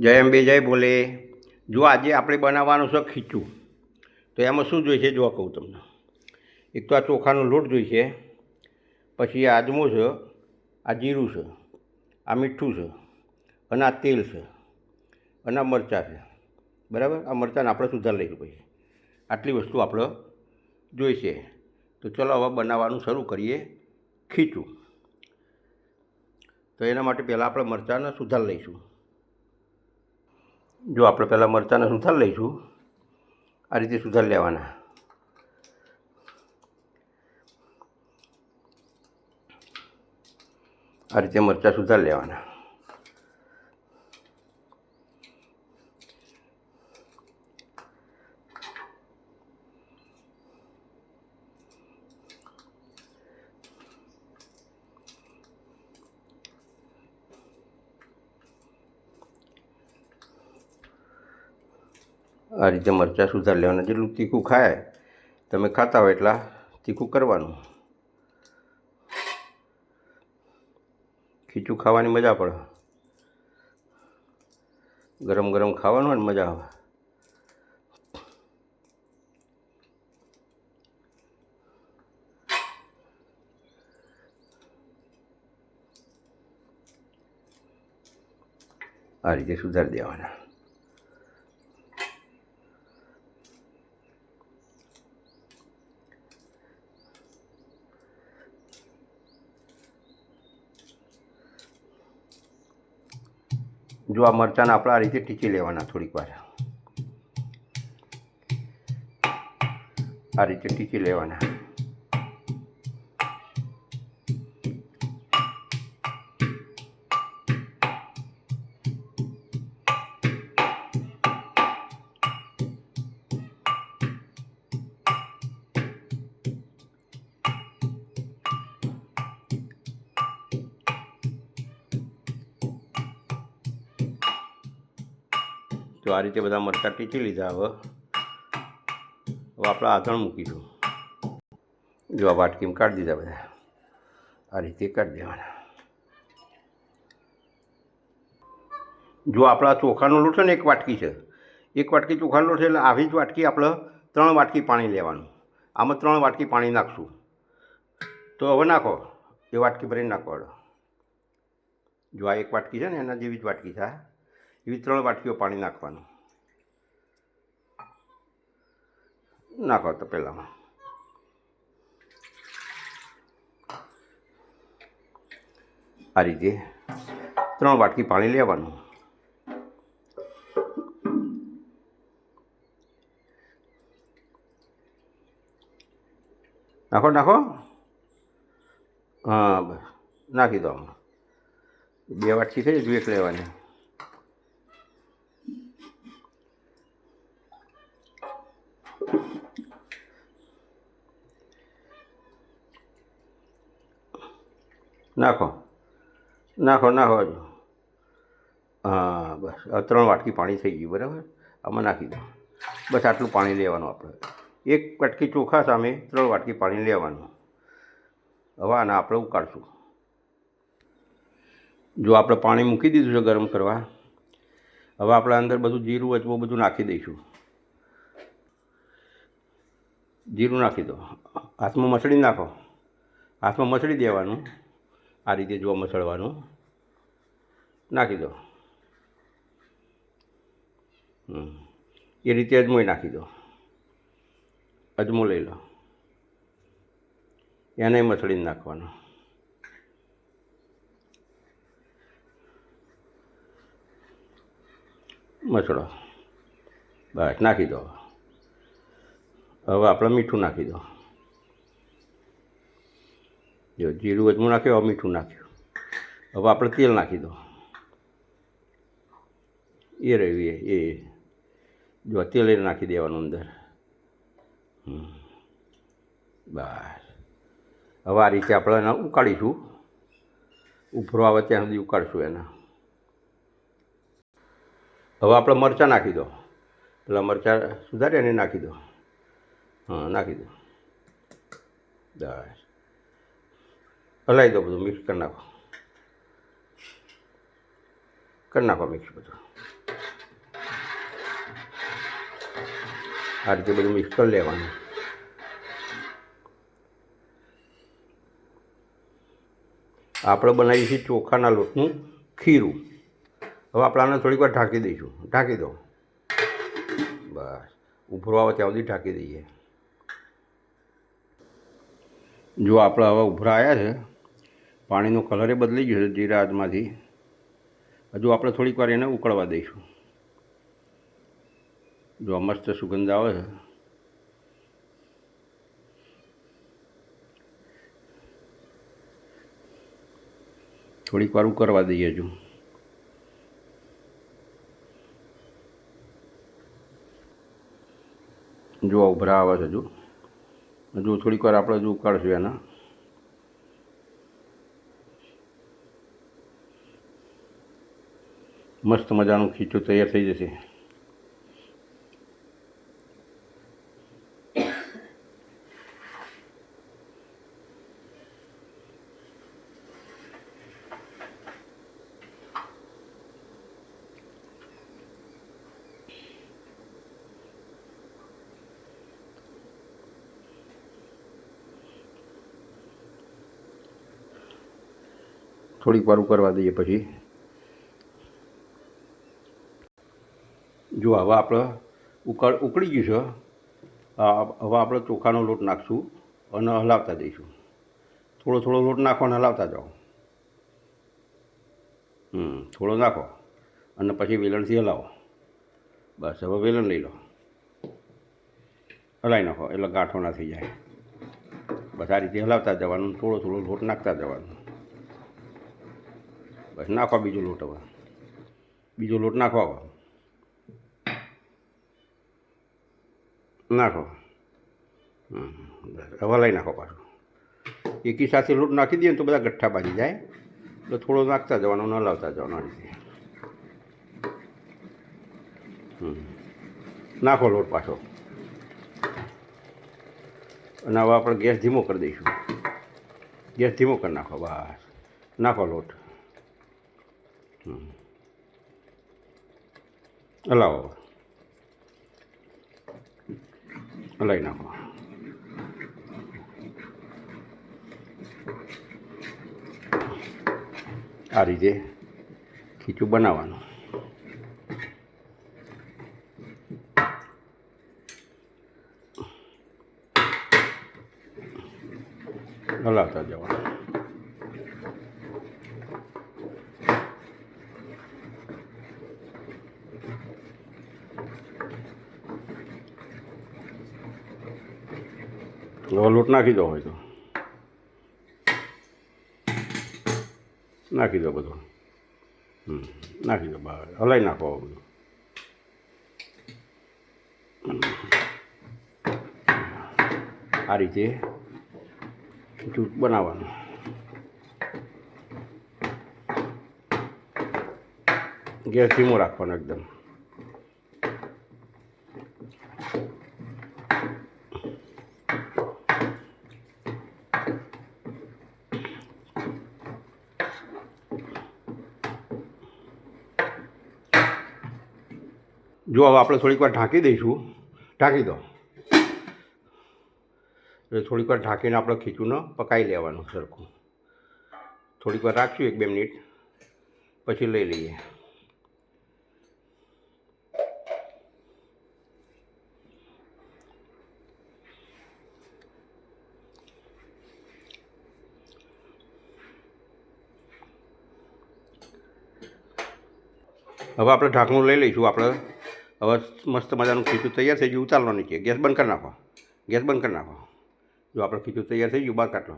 જય અંબે, જય બોલે જો આજે આપણે બનાવવાનું છે ખીચું, તો એમાં શું જોઈશે જોવા કહું તમને. એક તો આ ચોખાનો લોટ જોઈશે, પછી આ આજમો છે, આ જીરું છે, આ મીઠું છે, અને આ તેલ છે, અને આ મરચાં છે. બરાબર? આ મરચાંને આપણે સુધાર લઈશું પછી. આટલી વસ્તુ આપણે જોઈશે. તો ચલો હવે બનાવવાનું શરૂ કરીએ ખીચું. તો એના માટે પહેલાં આપણે મરચાંને સુધાર લઈશું. જો આપણે પહેલાં મરચાંને સુધાર લઈશું. આ રીતે સુધાર લેવાના. આ રીતે મરચાં સુધાર લેવાના. આ રીતે મરચાં સુધાર લેવાના. જેટલું તીખું ખાય, તમે ખાતા હોય એટલા તીખું કરવાનું. ખીચું ખાવાની મજા પડે. ગરમ ગરમ ખાવાનું ને મજા આવે. આ રીતે સુધારી દેવાના. જો આ મરચાંને આપણે આ રીતે ટીચી લેવાના થોડીક વાર. આ રીતે ટીચી લેવાના. તો આ રીતે બધા મરચાં ટીચી લીધા હવે. હવે આપણે આધણ મૂકીશું. જો આ વાટકીમાં કાઢી દીધા બધા. આ રીતે કાઢી દેવાના. જો આપણા ચોખાનો લોટ છે ને એક વાટકી છે. એક વાટકી ચોખાનો લોટ છે એટલે આવી જ વાટકી આપણે ત્રણ વાટકી પાણી લેવાનું. આમાં ત્રણ વાટકી પાણી નાખશું. તો હવે નાખો. એ વાટકી ભરીને નાખો જો આ એક વાટકી છે ને એના જેવી જ વાટકી છે. એવી ત્રણ વાટકીઓ પાણી નાખવાનું. નાખો તો પહેલાંમાં. આ રીતે ત્રણ વાટકી પાણી લેવાનું. નાખો નાખો. હા, નાખી દો બે વાટકી થઈ એક લેવાની. નાખો. નાખો નાખો હા, બસ. ત્રણ વાટકી પાણી થઈ ગયું, બરાબર? આમાં નાખી દો. બસ આટલું પાણી લેવાનું આપણે. એક વાટકી ચોખા સામે ત્રણ વાટકી પાણી લેવાનું. હવે આને આપણે ઉકાળશું. જો આપણે પાણી મૂકી દીધું છે ગરમ કરવા, હવે આપણે અંદર બધું જીરું, અજમો બધું નાખી દઈશું. જીરું નાખી દો. હાથમાં મસળી નાખો. હાથમાં મસળી દેવાનું. આ રીતે જો મસળવાનું. નાખી દો. એ રીતે અજમોય નાખી દો. અજમો લઈ લો. એને મસળીને નાખવાનો. મસળો. બસ, નાખી દો. હવે આપણે મીઠું નાખી દો. જો જીરું અજમું નાખ્યું, હવે મીઠું નાખ્યું. હવે આપણે તેલ નાખી દો. એ રહ્યું એ જો તેલ એ નાખી દેવાનું અંદર. બસ. હવે આ રીતે આપણે એને ઉકાળીશું. ઉભરો આવે ત્યાં સુધી ઉકાળશું એને. હવે આપણે મરચાં નાખી દો. પેલા મરચાં સુધારી એને નાખી દો. હા, નાખી દો. બસ. હલાવી દો બધું મિક્સ કરી નાખો. કરી નાખો મિક્સ બધું. આ રીતે બધું મિક્સ કરી લેવાનું. આપણે બનાવીએ છીએ ચોખાના લોટનું ખીરું. હવે આપણે આને થોડીક વાર ઢાંકી દઈશું. ઢાંકી દો. બસ. ઉભરો આવે ત્યાં સુધી ઢાંકી દઈએ. જો આપણે હવે આવ્યા છે, પાણીનો કલરે બદલી ગયો છે જીરા આજમાંથી હજુ આપણે થોડીક વાર એને ઉકળવા દઈશું. જો મસ્ત સુગંધ આવે છે. થોડીક વાર ઉકળવા દઈએ હજુ. જો ઉભરા આવે છે હજુ. હજુ થોડીક વાર આપણે હજુ ઉકાળશું એના. મસ્ત મજાનું ખીચું તૈયાર થઈ જશે. થોડીક વાર ઉકળવા દઈએ પછી. જો હવે આપણે ઉકળ, ઉકળી ગયું છે હવે આપણે ચોખાનો લોટ નાખશું અને હલાવતા દઈશું થોડો થોડો લોટ નાખો અને હલાવતા જાઓ. હમ, થોડો નાખો અને પછી વેલણથી હલાવો. બસ, હવે વેલણ લઈ લો. હલાવી નાખો, એટલે ગાંઠો ના થઈ જાય. બસ, આ રીતે હલાવતા જવાનું થોડો થોડો લોટ નાખતા જવાનું. બસ નાખો બીજો લોટ હવે. બીજો લોટ નાખો હવે. નાખો. હવે લઈ નાખો પાછું. એકી સાથે લોટ નાખી દઈએ ને તો બધા ગઠ્ઠા બાજી જાય. એટલે થોડો નાખતા જવાનો ન લાવતા જવાનો આ રીતે. નાખો લોટ પાછો. અને હવે આપણે ગેસ ધીમો કરી દઈશું. ગેસ ધીમો કરી નાખો, બસ. નાખો લોટ. હલાવો હલાવી નાખો આ રીતે ખીચું બનાવવાનું. હલાવતા જવાનું. હવે લોટ નાખી દો હોય તો. નાખી દો બધું. હમ, નાખી દો બહાર. હલાવી નાખો બધું. આ રીતે જૂથ બનાવવાનું. ગેસ ધીમો રાખવાનો એકદમ. જો હવે આપણે થોડીક વાર ઢાંકી દઈશું. ઢાંકી દો. એટલે થોડીક વાર ઢાંકીને આપણે ખીચુંને પકાવી લેવાનું સરખું. થોડીક વાર રાખશું એક બે મિનિટ. પછી લઈ લઈએ. હવે આપણે ઢાંકણું લઈ લઈશું આપણે. હવે મસ્ત મજાનું ખીચું તૈયાર થઈ ગયું. ઉતારવાનું નીચે. ગેસ બંધ કરી નાખો. ગેસ બંધ કરી નાખો. જો આપણે ખીચું તૈયાર થઈ ગયું, બહાર કાઢો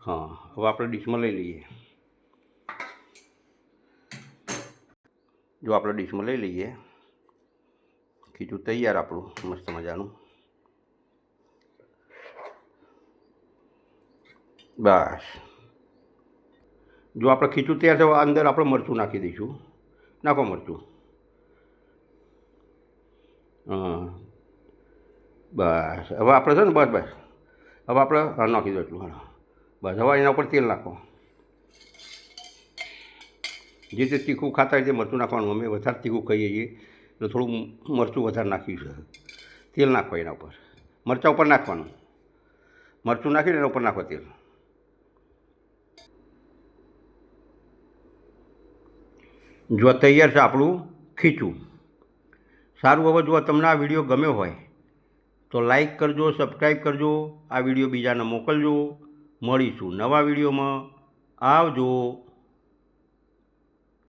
હા, હવે આપણે ડીશમાં લઈ લઈએ. જો આપણે ડીશમાં લઈ લઈએ. ખીચું તૈયાર આપણું, મસ્ત મજાનું. બસ. જો આપણે ખીચું તૈયાર થવા અંદર આપણે મરચું નાખી દઈશું. નાખો મરચું. હા. બસ. હવે આપણે છે ને, બસ બસ. હવે આપણે હા નાખી દો એટલું બસ. હવે એના ઉપર તેલ નાખો. જે તે તીખું ખાતા હોય તે મરચું નાખવાનું. અમે વધારે તીખું ખાઈએ છીએ, એટલે થોડું મરચું વધારે નાખ્યું છે. તેલ નાખવા એના ઉપર. મરચાં ઉપર નાખવાનું. મરચું નાખીને એના ઉપર નાખો તેલ. જો તૈયાર છે આપણું ખીચું. સારું હવે જો તમને આ વીડિયો ગમ્યો હોય, તો લાઈક કરજો, સબસ્ક્રાઈબ કરજો, આ વીડિયો બીજાને મોકલજો. મળીશું નવા વિડીયોમાં. આવજો.